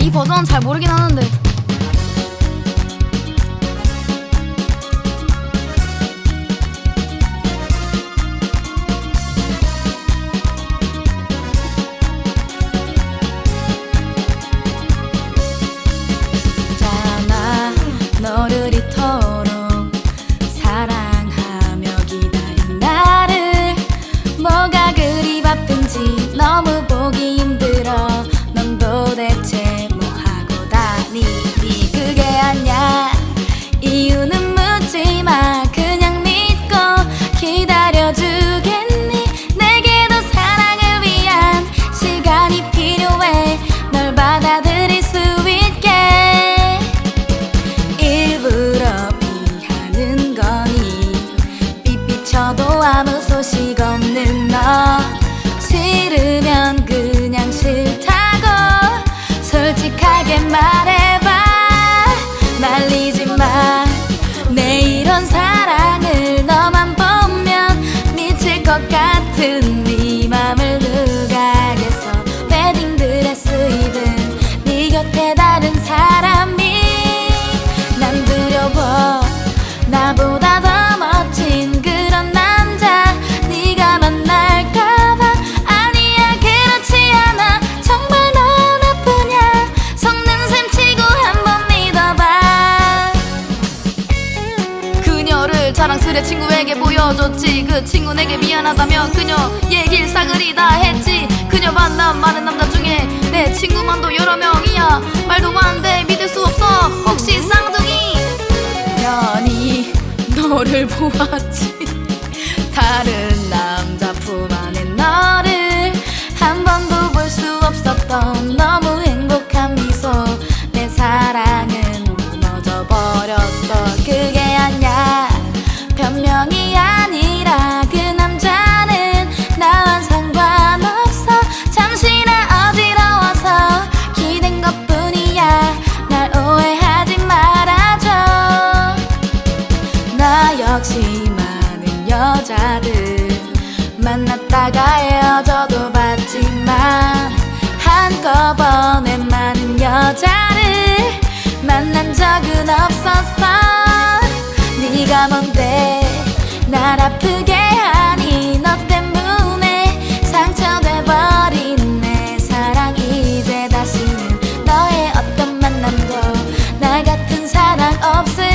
이 버전 잘 모르긴 하는데. 너무 자랑스레 친구에게 보여줬지. 그 친구 내게 미안하다며 그녀 얘길 싸그리 다 했지. 그녀 만난 많은 남자 중에 내 친구만도 여러 명이야. 말도 안 돼. 믿을 수 없어. 혹시 쌍둥이? 년이 너를 보았지. 다른 여자들 만났다가 헤어져도 봤지만 한꺼번에 많은 여자를 만난 적은 없었어. 네가 뭔데 날 아프게 하니 너 때문에 상처돼버린 내 사랑. 이제 다시는 너의 어떤 만남도 나 같은 사랑 없을